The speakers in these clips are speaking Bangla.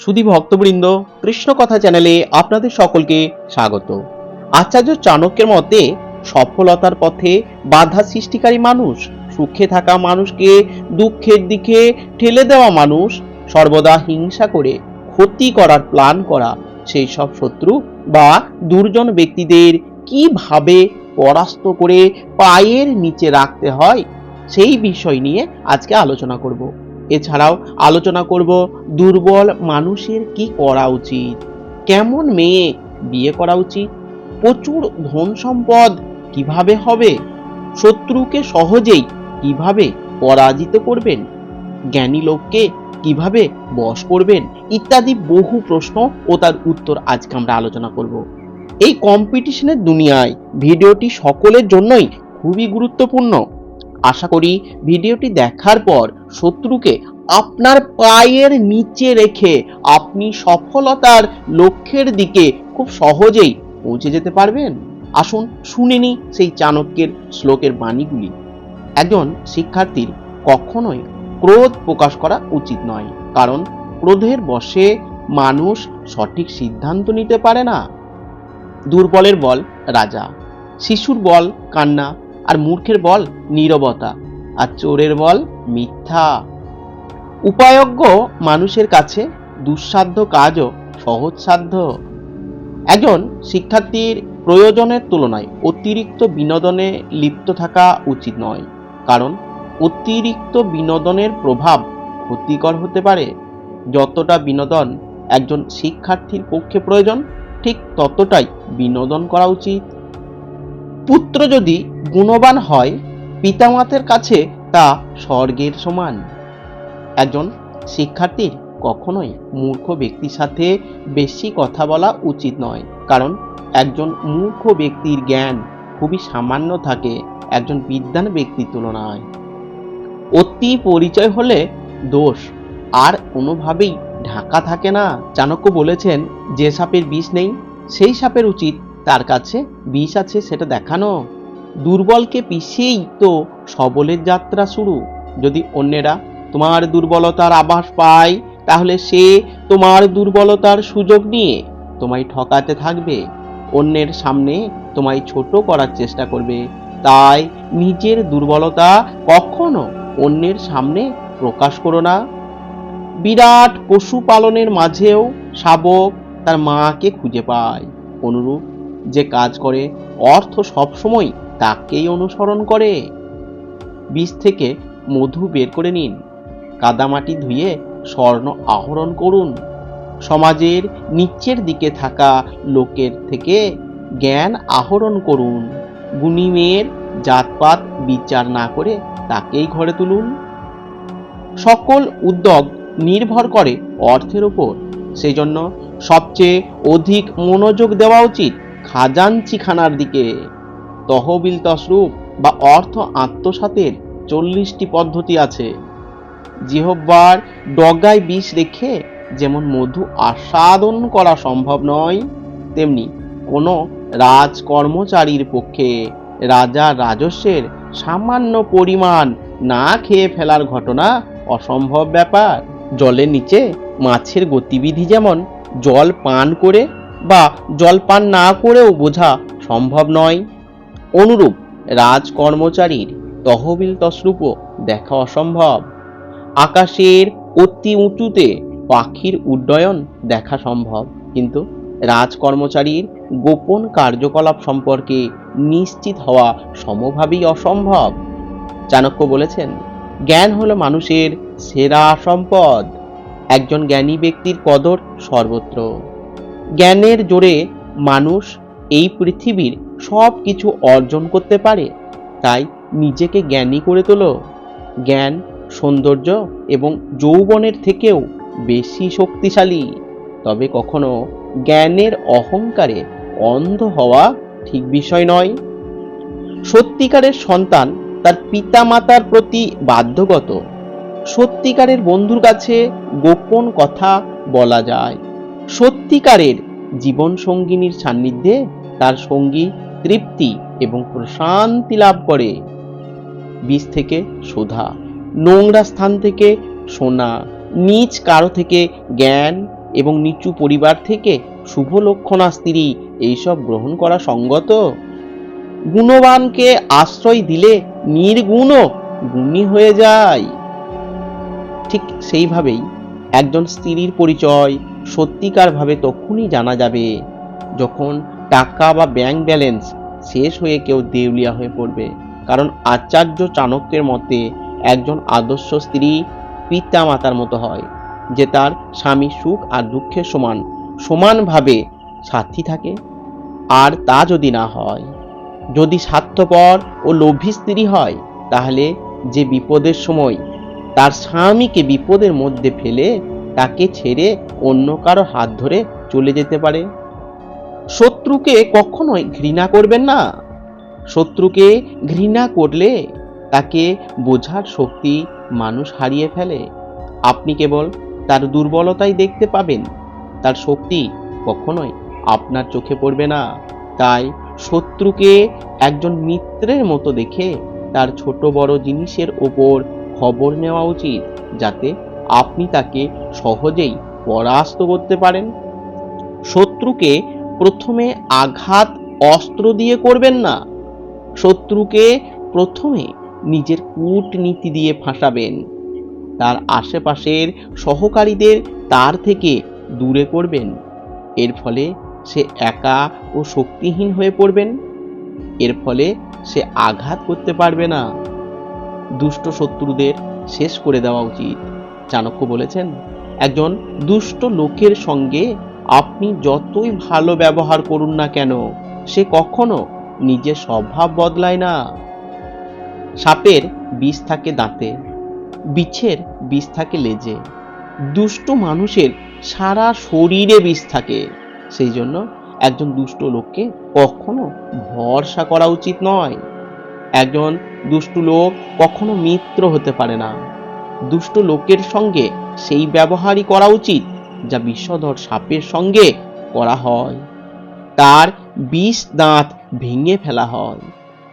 সুধী ভক্তবৃন্দ কৃষ্ণ কথা চ্যানেলে আপনাদের সকলকে স্বাগত। আচার্য চাণক্যের মতে, সফলতার পথে বাধা সৃষ্টিকারী মানুষ, সুখে থাকা মানুষকে দুঃখের দিকে ঠেলে দেওয়া মানুষ, সর্বদা হিংসা করে ক্ষতি করার প্ল্যান করা, সেই সব শত্রু বা দুর্জন ব্যক্তিদের কীভাবে পরাস্ত করে পায়ের নিচে রাখতে হয়, সেই বিষয় নিয়ে আজকে আলোচনা করব। এছাড়াও আলোচনা করব দুর্বল মানুষের কি করা উচিত? কেমন মেয়ে বিয়ে করা উচিত? প্রচুর ধন সম্পদ কীভাবে হবে? শত্রুকে সহজেই কীভাবে পরাজিত করবেন? জ্ঞানী লোককে কীভাবে বশ করবেন? ইত্যাদি বহু প্রশ্ন ও তার উত্তর আজকে আমরা আলোচনা করব। এই কম্পিটিশনের দুনিয়ায় ভিডিওটি সকলের জন্যই খুবই গুরুত্বপূর্ণ। আশা করি ভিডিওটি দেখার পর শত্রুকে আপনার পায়ের নিচে রেখে আপনি সফলতার লক্ষ্যের দিকে খুব সহজেই পৌঁছে যেতে পারবেন। আসুন শুনে সেই চাণক্যের শ্লোকের বাণীগুলি। একজন শিক্ষার্থীর কখনোই ক্রোধ প্রকাশ করা উচিত নয়, কারণ ক্রোধের বশে মানুষ সঠিক সিদ্ধান্ত নিতে পারে না। দুর্বলের বল রাজা, শিশুর বল কান্না আর মূর্খের বল নীরবতা, আর চোরের বল মিথ্যা। উপায়জ্ঞ মানুষের কাছে দুঃসাধ্য কাজও সহজসাধ্য। একজন শিক্ষার্থীর প্রয়োজনের তুলনায় অতিরিক্ত বিনোদনে লিপ্ত থাকা উচিত নয়, কারণ অতিরিক্ত বিনোদনের প্রভাব ক্ষতিকর হতে পারে। যতটা বিনোদন একজন শিক্ষার্থীর পক্ষে প্রয়োজন, ঠিক ততটাই বিনোদন করা উচিত। পুত্র যদি গুণবান হয়, পিতামাতার কাছে তা স্বর্গের সমান। একজন শিক্ষার্থীর কখনোই মূর্খ ব্যক্তির সাথে বেশি কথা বলা উচিত নয়, কারণ একজন মূর্খ ব্যক্তির জ্ঞান খুবই সামান্য থাকে, একজন বিদ্যান ব্যক্তির তুলনায়। অতি পরিচয় হলে দোষ আর কোনোভাবেই ঢাকা থাকে না। চাণক্য বলেছেন, যে সাপের বিষ নেই, সেই সাপের উচিত তার কাছে বিষ আছে সেটা দেখানো। দুর্বলকে পিছিয়েই তো সবলের যাত্রা শুরু। যদি অন্যেরা তোমার দুর্বলতার আভাস পায়, তাহলে সে তোমার দুর্বলতার সুযোগ নিয়ে তোমায় ঠকাতে থাকবে। অন্যের সামনে তোমায় ছোট করার চেষ্টা করবে। তাই নিজের দুর্বলতা কখনো অন্যের সামনে প্রকাশ করো না। বিরাট পশুপালনের মাঝেও শাবক তার মাকে খুঁজে পায়। অনুরূপ যে কাজ করে, অর্থ সবসময় তাকেই অনুসরণ করে। বীজ থেকে মধু বের করে নিন, কাদামাটি ধুয়ে স্বর্ণ আহরণ করুন। সমাজের নিচের দিকে থাকা লোকের থেকে জ্ঞান আহরণ করুন। গুণী মেয়ের জাতপাত বিচার না করে তাকেই ঘরে তুলুন। সকল উদ্যোগ নির্ভর করে অর্থের উপর সেই জন্য সবচেয়ে অধিক মনোযোগ দেওয়া উচিত খাজানচিখানার দিকে। তহবিল তসরূপ বা অর্থ আত্মসাতের চল্লিশটি পদ্ধতি আছে। জিহব্বার ডগায় বিষ রেখে যেমন মধু আস্বাদন করা সম্ভব নয়, তেমনি কোনো রাজকর্মচারীর পক্ষে রাজা রাজস্বের সামান্য পরিমাণ না খেয়ে ফেলার ঘটনা অসম্ভব ব্যাপার। জলের নিচে মাছের গতিবিধি যেমন জল পান করে বা জল পান না করেও বোঝা সম্ভব নয়। অনুরূপ রাজকর্মচারীর তহবিল তসরূপও দেখা অসম্ভব। আকাশের অতি উঁচুতে পাখির উড্ডয়ন দেখা সম্ভব। কিন্তু রাজকর্মচারীর গোপন কার্যকলাপ সম্পর্কে নিশ্চিত হওয়া সমভাবেই অসম্ভব। চাণক্য বলেছেন, জ্ঞান হলো মানুষের সেরা সম্পদ। একজন জ্ঞানী ব্যক্তির কদর সর্বত্র। জ্ঞানের জোরে মানুষ এই পৃথিবীর সব কিছু অর্জন করতে পারে। তাই নিজেকে জ্ঞানী করে তোলো। জ্ঞান, সৌন্দর্য এবং যৌবনের থেকেও বেশি শক্তিশালী। তবে কখনো জ্ঞানের অহংকারে অন্ধ হওয়া ঠিক বিষয় নয়। সত্যিকারের সন্তান তার পিতামাতার প্রতি বাধ্যগত। সত্যিকারের বন্ধুর কাছে গোপন কথা বলা যায়। সত্যিকারের জীবন সঙ্গিনীর সান্নিধ্যে তার সঙ্গী তৃপ্তি এবং প্রশান্তি লাভ করে। বীজ থেকে সুধা, নোংরা স্থান থেকে সোনা, নিজ কারও থেকে জ্ঞান এবং নিচু পরিবার থেকে শুভ লক্ষণা স্ত্রী এইসব গ্রহণ করা সঙ্গত? গুণবানকে আশ্রয় দিলে নির্গুণও গুণী হয়ে যায়। ঠিক সেইভাবেই একজন স্ত্রীর পরিচয় সত্যিকারভাবে তখনই জানা যাবে যখন টাকা বা ব্যাংক ব্যালেন্স শেষ হয়ে কেউ দেউলিয়া হয়ে পড়বে। কারণ আচার্য চাণক্যের মতে একজন আদর্শ স্ত্রী পিতা মাতার মতো হয়, যে তার স্বামী সুখ আর দুঃখের সমান, সমানভাবে সাথী থাকে। আর তা যদি না হয়, যদি স্বার্থপর ও লোভী স্ত্রী হয়, তাহলে যে বিপদের সময় তার স্বামীকে বিপদের মধ্যে ফেলে তাকে ছেড়ে অন্য কারও হাত ধরে চলে যেতে পারে। শত্রুকে কখনোই ঘৃণা করবেন না। শত্রুকে ঘৃণা করলে তাকে বোঝার শক্তি মানুষ হারিয়ে ফেলে। আপনি কেবল তার দুর্বলতাই দেখতে পাবেন। তার শক্তি কখনোই আপনার চোখে পড়বে না। তাই শত্রুকে একজন মিত্রের মতো দেখে তার ছোট বড় জিনিসের ওপর খবর নেওয়া উচিত যাতে আপনি তাকে সহজেই পরাস্ত করতে পারেন। শত্রুকে প্রথমে আঘাত অস্ত্র দিয়ে করবেন না। শত্রুকে প্রথমে নিজের কূটনীতি দিয়ে ফাঁসাবেন। তার আশেপাশের সহকারীদের তার থেকে দূরে করবেন। এর ফলে সে একা ও শক্তিহীন হয়ে পড়বেন। এর ফলে সে আঘাত করতে পারবে না। দুষ্ট শত্রুদের শেষ করে দেওয়া উচিত। চাণক্য বলেছেন, একজন দুষ্ট লোকের সঙ্গে আপনি যতই ভালো ব্যবহার করুন না কেন, সে কখনো নিজের স্বভাব বদলায় না। সাপের বিষ থাকে দাঁতে, বিছের বিষ থাকে লেজে। দুষ্ট মানুষের সারা শরীরে বিষ থাকে। সেই জন্য একজন দুষ্ট লোককে কখনো ভরসা করা উচিত নয়। একজন দুষ্ট লোক কখনো মিত্র হতে পারে না। দুষ্ট লোকের সঙ্গে সেই ব্যবহারই করা উচিত যা বিষধর সাপের সঙ্গে করা হয়। তার বিষ দাঁত ভেঙে ফেলা হয়।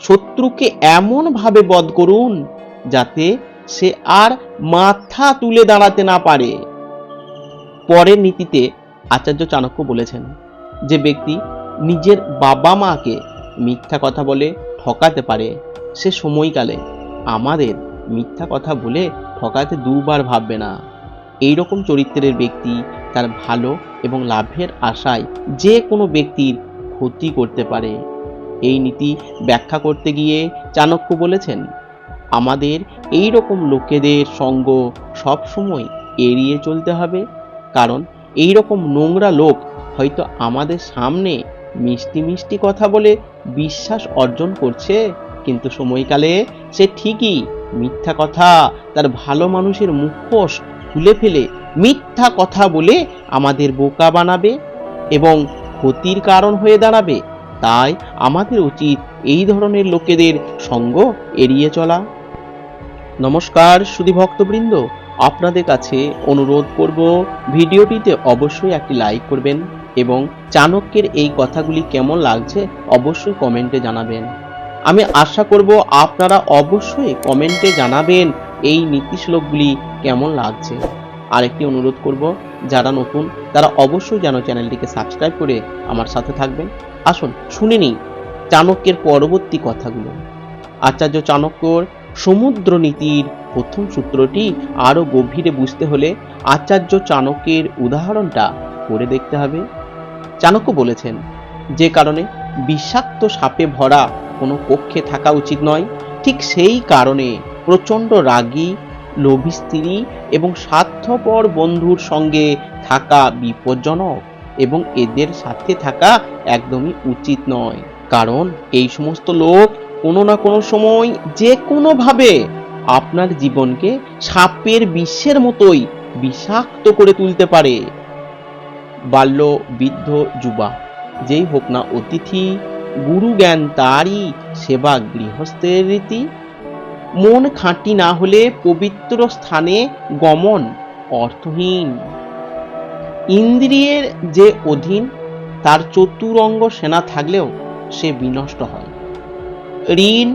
শত্রুকে এমন ভাবে বধ করুন যাতে সে আর মাথা তুলে দাঁড়াতে না পারে। পরের নীতিতে আচার্য চাণক্য বলেছেন যে ব্যক্তি নিজের বাবা মাকে মিথ্যা কথা বলে ঠকাতে পারে। সে সময়কালে। আমাদের মিথ্যা কথা বলে ঠকাতে দুবার ভাববে না। এই রকম চরিত্রের ব্যক্তি তার ভালো এবং লাভের আশায় যে কোনো ব্যক্তির ক্ষতি করতে পারে। এই নীতি ব্যাখ্যা করতে গিয়ে চাণক্য বলেছেন, আমাদের এই রকম লোকেদের সঙ্গ সবসময় এড়িয়ে চলতে হবে। কারণ এই রকম নোংরা লোক হয়তো আমাদের সামনে মিষ্টি মিষ্টি কথা বলে বিশ্বাস অর্জন করছে। কিন্তু সময়কালে সে ঠিকই মিথ্যা কথা, তার ভালো মানুষের মুখোশ খুলে ফেলে মিথ্যা কথা বলে আমাদের বোকা বানাবে এবং ক্ষতির কারণ হয়ে দাঁড়াবে। তাই আমাদের উচিত এই ধরনের লোকেদের সঙ্গ এড়িয়ে চলা। নমস্কার, সুধী ভক্তবৃন্দ। আপনাদের কাছে অনুরোধ করব, ভিডিওটিতে অবশ্যই একটি লাইক করবেন এবং চাণক্যের এই কথাগুলি কেমন লাগছে অবশ্যই কমেন্টে জানাবেন। আমি আশা করব আপনারা অবশ্যই কমেন্টে জানাবেন এই নীতি শ্লোকগুলি কেমন লাগছে। আরেকটি অনুরোধ করব, যারা নতুন, তারা অবশ্যই যেন চ্যানেলটিকে সাবস্ক্রাইব করে আমার সাথে থাকবেন। আসুন, শুনে নিই চাণক্যের পরবর্তী কথাগুলো। আচার্য চাণক্যর সমুদ্র নীতির প্রথম সূত্রটি আরও গভীরে বুঝতে হলে আচার্য চাণক্যের উদাহরণটা করে দেখতে হবে। চাণক্য বলেছেন, যে কারণে বিষাক্ত সাপে ভরা কোনো কক্ষে থাকা উচিত নয়। ঠিক সেই কারণে প্রচণ্ড রাগী, লোভী স্ত্রী এবং স্বার্থপর বন্ধুর সঙ্গে থাকা বিপজ্জনক এবং এদের সাথে থাকা একদমই উচিত নয়। কারণ এই সমস্ত লোক কোনো না কোনো সময় যে কোনোভাবে আপনার জীবনকে সাপের বিশ্বের মতোই বিষাক্ত করে তুলতে পারে। বাল্য, বৃদ্ধ যুবা যেই হোক না, অতিথি গুরু জ্ঞান তারই সেবা গৃহস্থের রীতি। মন খাঁটি না হলে পবিত্র স্থানে গমন অর্থহীন। ইন্দ্রিয়ের যে অধীন, তার চতুরঙ্গ সেনা থাকলেও সে বিনষ্ট হয়। ঋণ,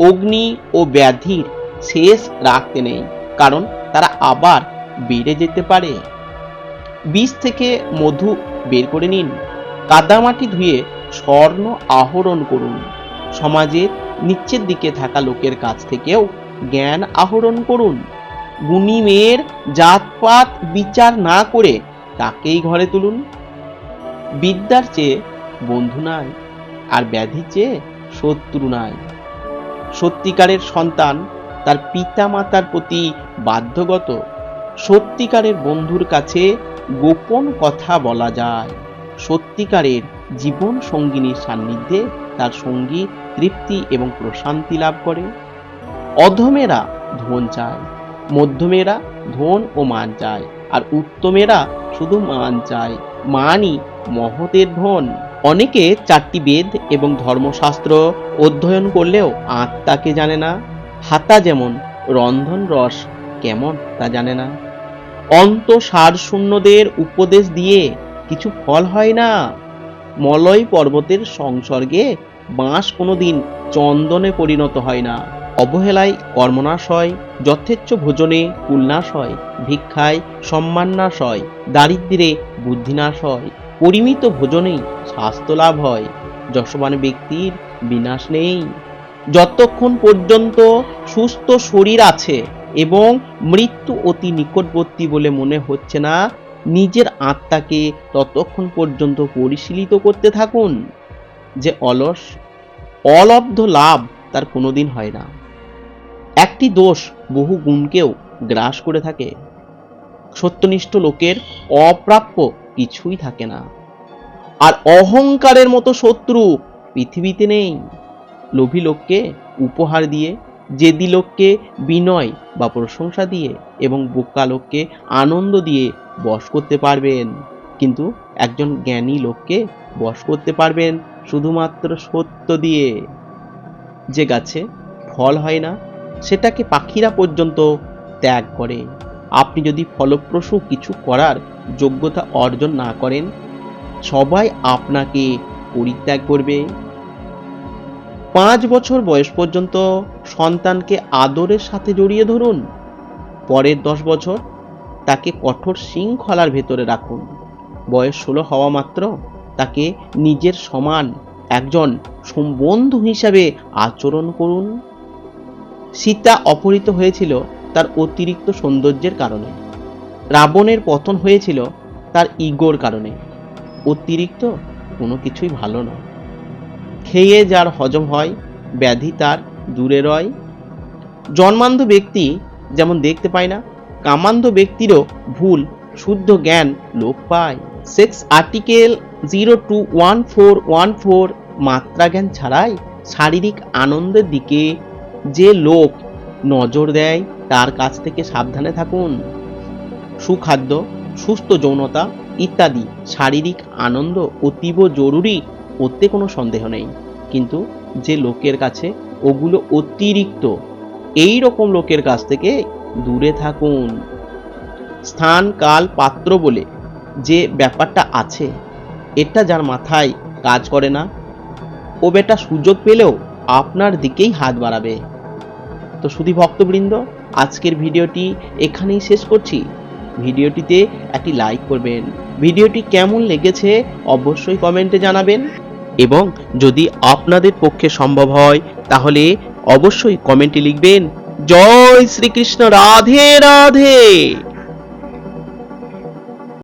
অগ্নি ও ব্যাধির শেষ রাখতে নেই, কারণ তারা আবার বেড়ে যেতে পারে। বীজ থেকে মধু বের করে নিন। কাদামাটি ধুয়ে স্বর্ণ আহরণ করুন। সমাজের নিচের দিকে থাকা লোকের কাছ থেকেও জ্ঞান আহরণ করুন। গুণী মেয়ের জাতপাত বিচার না করে তাকেই ঘরে তুলুন। বিদ্যার চেয়ে বন্ধু নাই, আর ব্যাধি চেয়ে শত্রু নাই। সত্যিকারের সন্তান তার পিতা মাতার প্রতি বাধ্যগত। সত্যিকারের বন্ধুর কাছে গোপন কথা বলা যায়। সত্যিকারের জীবন সঙ্গিনীর সান্নিধ্যে তার সঙ্গী তৃপ্তি এবং প্রশান্তি লাভ করে। অধমেরা ধন চায়, মধ্যমেরা ধন ও মান চায়, আর উত্তমেরা শুধু মান চায়, মানই মহতের ধন। অনেকে চারটি বেদ এবং ধর্মশাস্ত্র অধ্যয়ন করলেও আত্মাকে জানে না। হাতা যেমন রন্ধন রস, কেমন তা জানে না। অন্ত সার শূন্যদের উপদেশ দিয়ে কিছু ফল হয় না। মলয় পর্বতের সংসর্গে বাঁশ কোনোদিন চন্দনে পরিণত হয় না। অবহেলায় কর্মনাশ হয়, যথেচ্ছ ভোজনে কুলনাশ হয়, ভিক্ষায় সম্মাননাশ হয়, দারিদ্র্যে বুদ্ধিনাশ হয়, পরিমিত ভোজনেই স্বাস্থ্য লাভ হয়, যশবান ব্যক্তির বিনাশ নেই। যতক্ষণ পর্যন্ত সুস্থ শরীর আছে এবং মৃত্যু অতি নিকটবর্তী বলে মনে হচ্ছে না নিজের আত্মাকে ততক্ষণ পর্যন্ত পরিশীলিত করতে থাকুন, যে অলস, অলব্ধ লাভ তার কোনোদিন হয় না। একটি দোষ বহু গুণকেও গ্রাস করে থাকে। সত্যনিষ্ঠ লোকের অপ্রাপ্য কিছুই থাকে না। আর অহংকারের মতো শত্রু পৃথিবীতে নেই। লোভী লোককে উপহার দিয়ে জেদি লোককে বিনয় বা প্রশংসা দিয়ে এবং বোকা লোককে আনন্দ দিয়ে বশ করতে পারবেন। কিন্তু একজন জ্ঞানী লোককে বশ করতে পারবেন শুধুমাত্র সত্য দিয়ে। যে গাছে ফল হয় না, সেটাকে পাখিরা পর্যন্ত ত্যাগ করে। আপনি যদি ফলপ্রসূ কিছু করার যোগ্যতা অর্জন না করেন, সবাই আপনাকে পরিত্যাগ করবে। পাঁচ বছর বয়স পর্যন্ত সন্তানকে আদরের সাথে জড়িয়ে ধরুন। পরের দশ বছর তাকে কঠোর শৃঙ্খলার ভেতরে রাখুন। বয়স ষোলো হওয়া মাত্র তাকে নিজের সমান একজন বন্ধু হিসাবে আচরণ করুন। সীতা অপহৃত হয়েছিল তার অতিরিক্ত সৌন্দর্যের কারণে। রাবণের পতন হয়েছিল তার ইগোর কারণে। অতিরিক্ত কোনো কিছুই ভালো নয়। খেয়ে যার হজম হয়, ব্যাধি তার দূরে রয়। জন্মান্ধ ব্যক্তি যেমন দেখতে পায় না, কামান্ধ ব্যক্তিরও ভুল, শুদ্ধ জ্ঞান লোক পায়। Sex article zero two one four one four মাত্রা জ্ঞান ছাড়াই শারীরিক আনন্দের দিকে যে লোক নজর দেয়, তার কাছ থেকে সাবধানে থাকুন। সুখাদ্য, সুস্থ যৌনতা ইত্যাদি শারীরিক আনন্দ অতীব জরুরি, ওতে কোনো সন্দেহ নেই। কিন্তু যে লোকের কাছে ওগুলো অতিরিক্ত। এই রকম লোকের কাছ থেকে দূরে থাকুন। স্থান, কাল, পাত্র বলে যে ব্যাপারটা আছে, এটা যার মাথায় কাজ করে না, ও বেটা সুযোগ পেলেও আপনার দিকেই হাত বাড়াবে। তো শুধু ভক্তবৃন্দ, আজকের ভিডিওটি এখানেই শেষ করছি। ভিডিওটিতে একটি লাইক করবেন। ভিডিওটি কেমন লেগেছে অবশ্যই কমেন্টে জানাবেন। এবং যদি আপনাদের পক্ষে সম্ভব হয় তাহলে অবশ্যই কমেন্টে লিখবেন জয় শ্রীকৃষ্ণ রাধে রাধে।